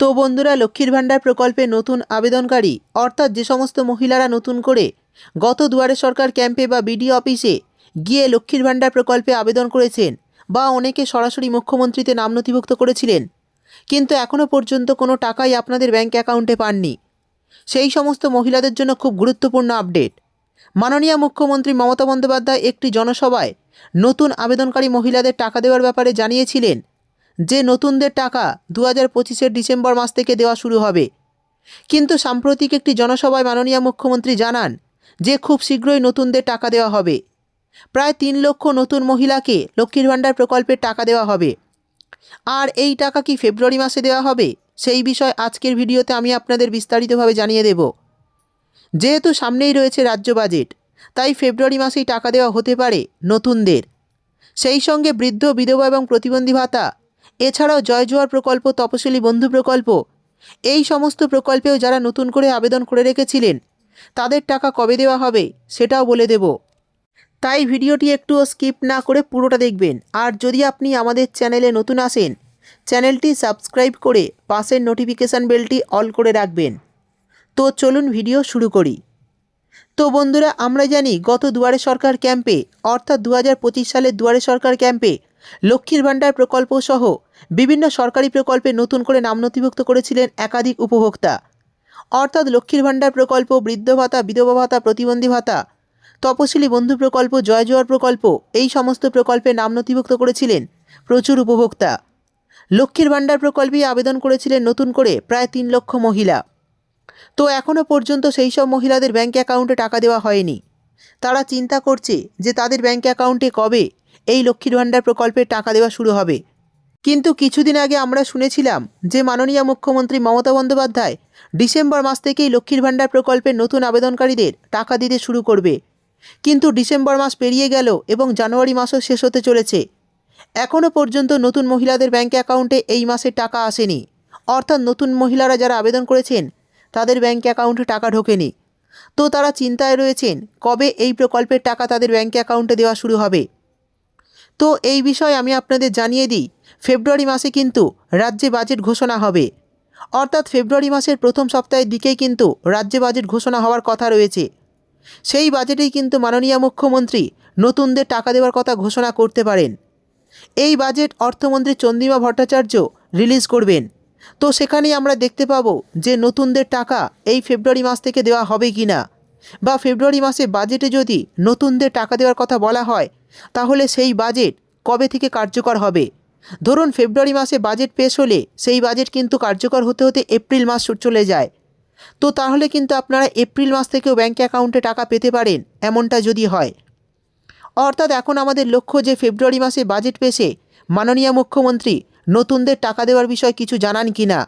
তো বন্ধুরা, লক্ষ্মীর ভাণ্ডার প্রকল্পে নতুন আবেদনকারী, অর্থাৎ যে সমস্ত মহিলারা নতুন করে গত দুয়ারে সরকার ক্যাম্পে বা বিডিও অফিসে গিয়ে লক্ষ্মীর ভাণ্ডার প্রকল্পে আবেদন করেছেন বা অনেকে সরাসরি মুখ্যমন্ত্রীতে নাম নথিভুক্ত করেছিলেন, কিন্তু এখনও পর্যন্ত কোনো টাকাই আপনাদের ব্যাঙ্ক অ্যাকাউন্টে পাননি। সেই সমস্ত মহিলাদের জন্য খুব গুরুত্বপূর্ণ আপডেট। মাননীয় মুখ্যমন্ত্রী মমতা বন্দ্যোপাধ্যায় একটি জনসভায় নতুন আবেদনকারী মহিলাদের টাকা দেওয়ার ব্যাপারে জানিয়েছিলেন যে নতুনদের টাকা দু হাজার পঁচিশের ডিসেম্বর মাস থেকে দেওয়া শুরু হবে। কিন্তু সাম্প্রতিক একটি জনসভায় মাননীয় মুখ্যমন্ত্রী জানান যে খুব শীঘ্রই নতুনদের টাকা দেওয়া হবে। প্রায় তিন লক্ষ নতুন মহিলাকে লক্ষ্মীর ভাণ্ডার প্রকল্পের টাকা দেওয়া হবে। আর এই টাকা কি ফেব্রুয়ারি মাসে দেওয়া হবে? সেই বিষয় আজকের ভিডিওতে আমি আপনাদের বিস্তারিতভাবে জানিয়ে দেব। যেহেতু সামনেই রয়েছে রাজ্য বাজেট, তাই ফেব্রুয়ারি মাসেই টাকা দেওয়া হতে পারে নতুনদের। সেই সঙ্গে বৃদ্ধ, বিধবা এবং প্রতিবন্ধী ভাতা এছাড়াও জয় জোয়ার প্রকল্প, তপশিলি বন্ধু প্রকল্প, এই সমস্ত প্রকল্পেও যারা নতুন করে আবেদন করে রেখেছিলেন, তাদের টাকা কবে দেওয়া হবে সেটাও বলে দেব। তাই ভিডিওটি একটুও স্কিপ না করে পুরোটা দেখবেন। আর যদি আপনি আমাদের চ্যানেলে নতুন আসেন, চ্যানেলটি সাবস্ক্রাইব করে পাশের নোটিফিকেশান বেলটি অল করে রাখবেন। তো চলুন ভিডিও শুরু করি। তো বন্ধুরা, আমরা জানি গত দুয়ারে সরকার ক্যাম্পে, অর্থাৎ দু হাজার পঁচিশ সালের দুয়ারে সরকার ক্যাম্পে লক্ষ্মীর ভাণ্ডার প্রকল্প সহ বিভিন্ন সরকারি প্রকল্পে নতুন করে নাম নথিভুক্ত করেছিলেন একাধিক উপভোক্তা। অর্থাৎ লক্ষ্মীর ভাণ্ডার প্রকল্প, বৃদ্ধ ভাতা, বিধবা ভাতা, প্রতিবন্ধী ভাতা, তপশিলি বন্ধু প্রকল্প, জয় জোয়ার প্রকল্প, এই সমস্ত প্রকল্পে নাম নথিভুক্ত করেছিলেন প্রচুর উপভোক্তা। লক্ষ্মীর ভাণ্ডার প্রকল্পে আবেদন করেছিলেন নতুন করে প্রায় তিন লক্ষ মহিলা। তো এখনও পর্যন্ত সেই সব মহিলাদের ব্যাঙ্ক অ্যাকাউন্টে টাকা দেওয়া হয়নি। তারা চিন্তা করছে যে তাদের ব্যাঙ্ক অ্যাকাউন্টে কবে এই লক্ষ্মীর ভাণ্ডার প্রকল্পের টাকা দেওয়া শুরু হবে। কিন্তু কিছুদিন আগে আমরা শুনেছিলাম যে মাননীয় মুখ্যমন্ত্রী মমতা বন্দ্যোপাধ্যায় ডিসেম্বর মাস থেকেই লক্ষ্মীর ভাণ্ডার প্রকল্পের নতুন আবেদনকারীদের টাকা দিতে শুরু করবে। কিন্তু ডিসেম্বর মাস পেরিয়ে গেল এবং জানুয়ারি মাসও শেষ হতে চলেছে। এখনও পর্যন্ত নতুন মহিলাদের ব্যাঙ্ক অ্যাকাউন্টে এই মাসের টাকা আসেনি। অর্থাৎ নতুন মহিলারা যারা আবেদন করেছেন, তাদের ব্যাঙ্ক অ্যাকাউন্টে টাকা ঢোকেনি। তো তারা চিন্তায় রয়েছেন, কবে এই প্রকল্পের টাকা তাদের ব্যাঙ্ক অ্যাকাউন্টে দেওয়া শুরু হবে। তো এই বিষয়ে আমি আপনাদের জানিয়ে দিই। ফেব্রুয়ারি মাসে কিন্তু রাজ্যে বাজেট ঘোষণা হবে। অর্থাৎ ফেব্রুয়ারি মাসের প্রথম সপ্তাহের দিকেই কিন্তু রাজ্যে বাজেট ঘোষণা হওয়ার কথা রয়েছে। সেই বাজেটেই কিন্তু মাননীয় মুখ্যমন্ত্রী নতুনদের টাকা দেওয়ার কথা ঘোষণা করতে পারেন। এই বাজেট অর্থমন্ত্রী চন্দ্রিমা ভট্টাচার্য রিলিজ করবেন। তো সেখানেই আমরা দেখতে পাবো যে নতুনদের টাকা এই ফেব্রুয়ারি মাস থেকে দেওয়া হবে কি না বা ফেব্রুয়ারি মাসে বাজেটে যদি নতুনদের টাকা দেওয়ার কথা বলা হয়, তাহলে সেই বাজেট কবে থেকে কার্যকর হবে? ধরুন ফেব্রুয়ারি মাসে বাজেট পেশ হলে সেই বাজেট কিন্তু কার্যকর হতে হতে এপ্রিল মাস চলে যায়। তো তাহলে কিন্তু আপনারা এপ্রিল মাস থেকেও ব্যাঙ্ক অ্যাকাউন্টে টাকা পেতে পারেন, এমনটা যদি হয়। অর্থাৎ এখন আমাদের লক্ষ্য যে ফেব্রুয়ারি মাসে বাজেট পেশে মাননীয় মুখ্যমন্ত্রী নতুনদের টাকা দেওয়ার বিষয় কিছু জানান কি না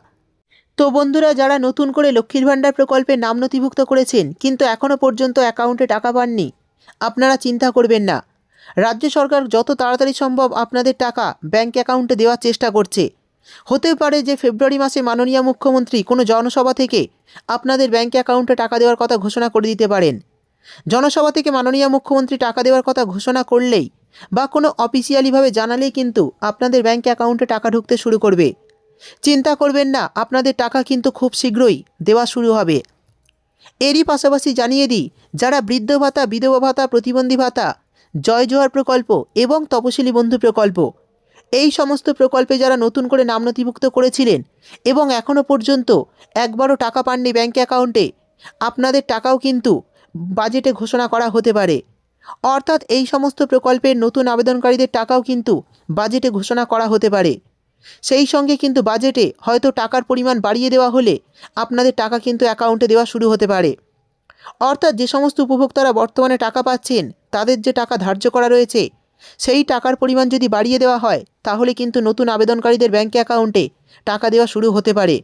তো বন্ধুরা, যারা নতুন করে লক্ষ্মীর ভাণ্ডার প্রকল্পে নাম নথিভুক্ত করেছেন, কিন্তু এখনও পর্যন্ত অ্যাকাউন্টে টাকা পাননি, আপনারা চিন্তা করবেন না। রাজ্য সরকার যত তাড়াতাড়ি সম্ভব আপনাদের টাকা ব্যাঙ্ক অ্যাকাউন্টে দেওয়ার চেষ্টা করছে। হতে পারে যে ফেব্রুয়ারি মাসে মাননীয় মুখ্যমন্ত্রী কোনো জনসভা থেকে আপনাদের ব্যাঙ্ক অ্যাকাউন্টে টাকা দেওয়ার কথা ঘোষণা করে দিতে পারেন। জনসভা থেকে মাননীয় মুখ্যমন্ত্রী টাকা দেওয়ার কথা ঘোষণা করলেই বা কোনো অফিসিয়ালিভাবে জানালেই কিন্তু আপনাদের ব্যাঙ্ক অ্যাকাউন্টে টাকা ঢুকতে শুরু করবে। চিন্তা করবেন না, আপনাদের টাকা কিন্তু খুব শীঘ্রই দেওয়া শুরু হবে। এরই পাশাপাশি জানিয়ে দিই, যারা বৃদ্ধ ভাতা, বিধবা ভাতা, প্রতিবন্ধী ভাতা, জয় জোয়ার প্রকল্প এবং তপশিলি বন্ধু প্রকল্প, এই সমস্ত প্রকল্পে যারা নতুন করে নাম নথিভুক্ত করেছিলেন এবং এখনও পর্যন্ত একবারও টাকা পাননি ব্যাঙ্ক অ্যাকাউন্টে, আপনাদের টাকাও কিন্তু বাজেটে ঘোষণা করা হতে পারে। অর্থাৎ এই সমস্ত প্রকল্পের নতুন আবেদনকারীদের টাকাও কিন্তু বাজেটে ঘোষণা করা হতে পারে। সেই সঙ্গে কিন্তু বাজেটে হয়তো টাকার পরিমাণ বাড়িয়ে দেওয়া হলে আপনাদের টাকা কিন্তু অ্যাকাউন্টে দেওয়া শুরু হতে পারে। অর্থাৎ যে সমস্ত উপভোক্তারা বর্তমানে টাকা পাচ্ছেন, তাদের যে টাকা ধার্য করা রয়েছে, সেই টাকার পরিমাণ যদি বাড়িয়ে দেওয়া হয়, তাহলে কিন্তু নতুন আবেদনকারীদের ব্যাঙ্ক অ্যাকাউন্টে টাকা দেওয়া শুরু হতে পারে।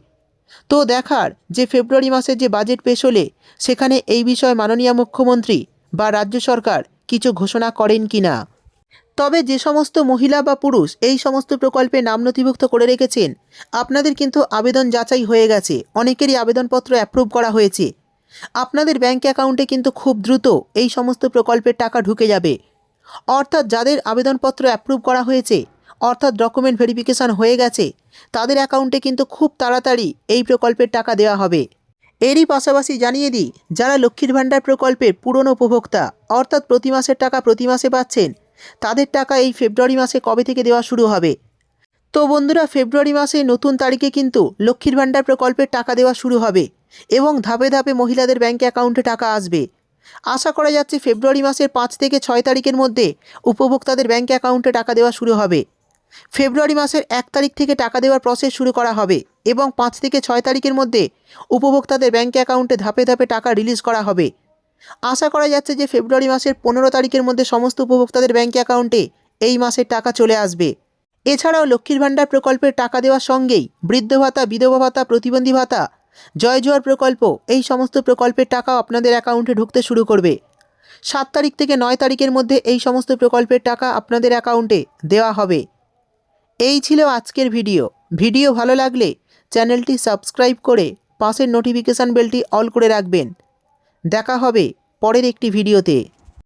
তো দেখার যে ফেব্রুয়ারি মাসের যে বাজেট পেশ হলে, সেখানে এই বিষয়ে মাননীয় মুখ্যমন্ত্রী বা রাজ্য সরকার কিছু ঘোষণা করেন কি না তবে যে সমস্ত মহিলা বা পুরুষ এই সমস্ত প্রকল্পে নাম নথিভুক্ত করে রেখেছেন, আপনাদের কিন্তু আবেদন যাচাই হয়ে গেছে। অনেকেরই আবেদনপত্র অ্যাপ্রুভ করা হয়েছে। আপনাদের ব্যাঙ্ক অ্যাকাউন্টে কিন্তু খুব দ্রুত এই সমস্ত প্রকল্পের টাকা ঢুকে যাবে। অর্থাৎ যাদের আবেদনপত্র অ্যাপ্রুভ করা হয়েছে, অর্থাৎ ডকুমেন্ট ভেরিফিকেশান হয়ে গেছে, তাদের অ্যাকাউন্টে কিন্তু খুব তাড়াতাড়ি এই প্রকল্পের টাকা দেওয়া হবে। এরই পাশাপাশি জানিয়ে দিই, যারা লক্ষ্মীর ভাণ্ডার প্রকল্পের পুরনো উপভোক্তা, অর্থাৎ প্রতি মাসের টাকা প্রতি মাসে পাচ্ছেন তাদের টাকা এই ফেব্রুয়ারি মাসে কবে থেকে দেওয়া শুরু হবে? তো বন্ধুরা, ফেব্রুয়ারি মাসে নতুন তারিখে কিন্তু লক্ষ্মীর ভাণ্ডার প্রকল্পের টাকা দেওয়া শুরু হবে এবং ধাপে ধাপে মহিলাদের ব্যাঙ্ক অ্যাকাউন্টে টাকা আসবে। আশা করা যাচ্ছে ফেব্রুয়ারি মাসের পাঁচ থেকে ছয় তারিখের মধ্যে উপভোক্তাদের ব্যাঙ্ক অ্যাকাউন্টে টাকা দেওয়া শুরু হবে। ফেব্রুয়ারি মাসের এক তারিখ থেকে টাকা দেওয়ার প্রসেস শুরু করা হবে এবং পাঁচ থেকে ছয় তারিখের মধ্যে উপভোক্তাদের ব্যাঙ্ক অ্যাকাউন্টে ধাপে ধাপে টাকা রিলিজ করা হবে। আশা করা যাচ্ছে যে ফেব্রুয়ারি মাসের পনেরো তারিখের মধ্যে সমস্ত উপভোক্তাদের ব্যাঙ্ক অ্যাকাউন্টে এই মাসের টাকা চলে আসবে। এছাড়াও লক্ষ্মীর ভাণ্ডার প্রকল্পের টাকা দেওয়ার সঙ্গেই বৃদ্ধ ভাতা, বিধবা ভাতা, প্রতিবন্ধী ভাতা, জয় জোয়ার প্রকল্প এই সমস্ত প্রকল্পের টাকাও আপনাদের অ্যাকাউন্টে ঢুকতে শুরু করবে। সাত তারিখ থেকে নয় তারিখের মধ্যে এই সমস্ত প্রকল্পের টাকা আপনাদের অ্যাকাউন্টে দেওয়া হবে। এই ছিল আজকের ভিডিও। ভিডিও ভালো লাগলে চ্যানেলটি সাবস্ক্রাইব করে পাশের নোটিফিকেশান বেলটি অল করে রাখবেন। দেখা হবে পরের একটি ভিডিওতে।